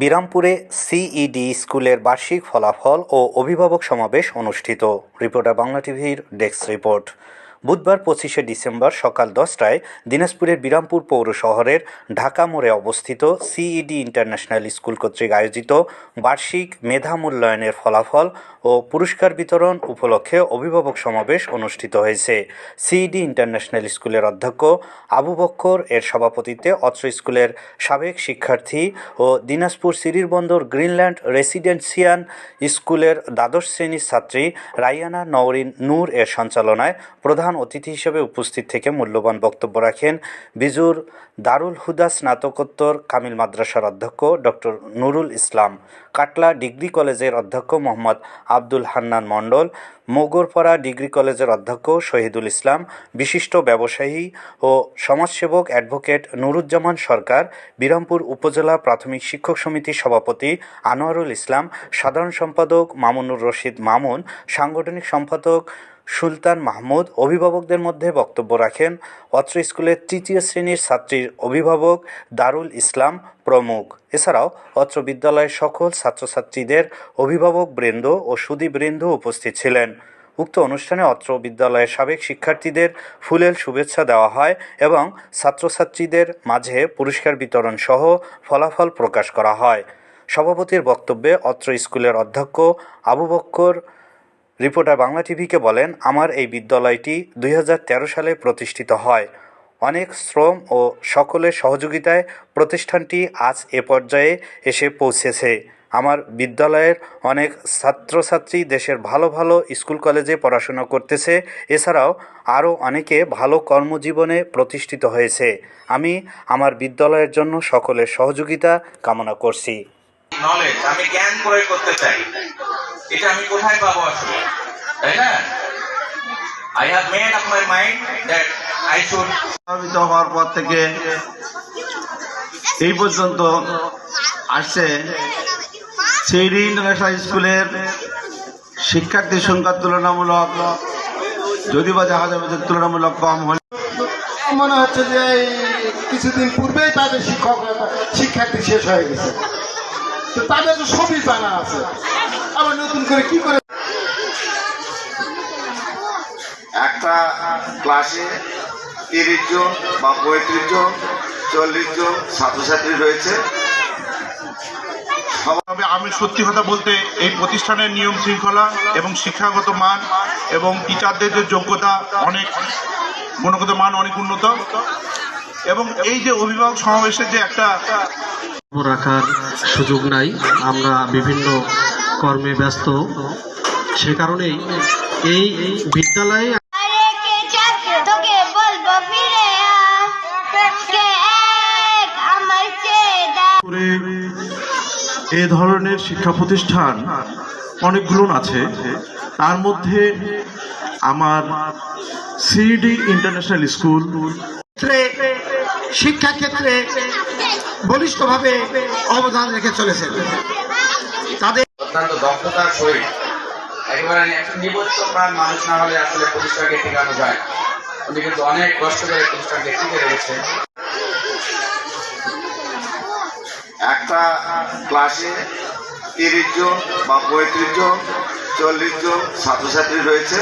বিরামপুরে CED স্কুলের বার্ষিক ফলাফল ও অভিভাবক সমাবেশ অনুষ্ঠিত। রিপোর্টার বাংলা টিভির ডেস্ক রিপোর্ট। বুধবার পঁচিশে ডিসেম্বর সকাল দশটায় দিনাজপুরের বিরামপুর পৌর শহরের ঢাকা মোড়ে অবস্থিত সিইডি ইন্টারন্যাশনাল স্কুল কর্তৃক আয়োজিত বার্ষিক মেধা মূল্যায়নের ফলাফল ও পুরস্কার বিতরণ উপলক্ষে অভিভাবক সমাবেশ অনুষ্ঠিত হয়েছে। সিইডি ইন্টারন্যাশনাল স্কুলের অধ্যক্ষ আবু বক্কর এর সভাপতিত্বে অত্র স্কুলের সাবেক শিক্ষার্থী ও দিনাজপুর সিরিরবন্দর গ্রিনল্যান্ড রেসিডেন্সিয়ান স্কুলের দ্বাদশ শ্রেণির ছাত্রী রাইয়ানা নওরিন নূর এর সঞ্চালনায় প্রধান অতিথি হিসেবে উপস্থিত থেকে মূল্যবান বক্তব্য রাখেন বিজুর দারুল হুদা স্নাতকোত্তর কামিল মাদ্রাসার অধ্যক্ষ ডক্টর নুরুল ইসলাম, কাটলা ডিগ্রি কলেজের অধ্যক্ষ মোহাম্মদ আব্দুল হান্নান মণ্ডল, মোগরপাড়া ডিগ্রি কলেজের অধ্যক্ষ শহীদুল ইসলাম, বিশিষ্ট ব্যবসায়ী ও সমাজসেবক অ্যাডভোকেট নুরুজ্জামান সরকার, বিরামপুর উপজেলা প্রাথমিক শিক্ষক সমিতির সভাপতি আনোয়ারুল ইসলাম, সাধারণ সম্পাদক মামুনুর রশিদ মামুন, সাংগঠনিক সম্পাদক সুলতান মাহমুদ অভিভাবকদের মধ্যে বক্তব্য রাখেন অত্র স্কুলের তৃতীয় শ্রেণির ছাত্রীর অভিভাবক দারুল ইসলাম প্রমুখ। এছাড়াও অত্র বিদ্যালয়ের সকল ছাত্রছাত্রীদের অভিভাবক বৃন্দ ও সুদীবৃন্দ উপস্থিত ছিলেন। উক্ত অনুষ্ঠানে অত্র বিদ্যালয়ের সাবেক শিক্ষার্থীদের ফুলেল শুভেচ্ছা দেওয়া হয় এবং ছাত্রছাত্রীদের মাঝে পুরস্কার বিতরণ সহ ফলাফল প্রকাশ করা হয়। সভাপতির বক্তব্যে অত্র স্কুলের অধ্যক্ষ আবু বক্কর রিপোর্টার বাংলা টিভিকে বলেন, আমার এই বিদ্যালয়টি দুই হাজার তেরো সালে প্রতিষ্ঠিত হয়। অনেক শ্রম ও সকলের সহযোগিতায় প্রতিষ্ঠানটি আজ এ পর্যায়ে এসে পৌঁছেছে। আমার বিদ্যালয়ের অনেক ছাত্রছাত্রী দেশের ভালো ভালো স্কুল কলেজে পড়াশোনা করতেছে। এছাড়াও আরও অনেকে ভালো কর্মজীবনে প্রতিষ্ঠিত হয়েছে। আমি আমার বিদ্যালয়ের জন্য সকলের সহযোগিতা কামনা করছি। নলেজ আমি জ্ঞান প্রয়োগ করতে চাই। এটা আমি কোথায় পাবো আসলে? তাই না? I have made up my mind that I should প্রভাবিত হওয়ার পর থেকে এই পর্যন্ত আসছে সেইরি ইন্টারন্যাশনাল স্কুলের শিক্ষার্থীর সংখ্যা তুলনামূলক যদি বা দেখা যাবে যে তুলনামূলক কম হলে মনে হচ্ছে যে এই কিছুদিন পূর্বেই তাদের শিক্ষক শিক্ষার্থী শেষ হয়ে গেছে। তাদের তো সবই জানা আছে আবার নতুন করে কি করে একটা ক্লাসে তিরিশ জন বা পঁয়ত্রিশ জন চল্লিশ জন ছাত্রছাত্রী রয়েছে। তবে আমি সত্যি কথা বলতে এই প্রতিষ্ঠানের নিয়ম শৃঙ্খলা এবং শিক্ষাগত মান এবং টিচারদের যে যোগ্যতা অনেক গুণগত মান অনেক উন্নত। এবং এই যে অভিভাবক সমাবেশের যে একটা রাখার সুযোগ নাই। আমরা বিভিন্ন কর্মে ব্যস্ত। সে কারণেই এই বিদ্যালয়ে এ ধরনের শিক্ষা প্রতিষ্ঠান অনেকগুলো আছে। তার মধ্যে আমার সিডি ইন্টারন্যাশনাল স্কুল ক্ষেত্রে শিক্ষা ক্ষেত্রে বলিষ্ঠভাবে অবদান রেখে চলেছে তাদের অত্যন্ত দক্ষতার সহিত একেবারে নিবদ্ধ প্রাণ মানুষ না হলে আসলে প্রতিষ্ঠানকে টিকানো যায়। উনি কিন্তু অনেক কষ্ট করে প্রতিষ্ঠানকে টিকে রেখেছে একটা ক্লাসে তিরিশ জন বা পঁয়ত্রিশ জন, চল্লিশ জন ছাত্রছাত্রী রয়েছে।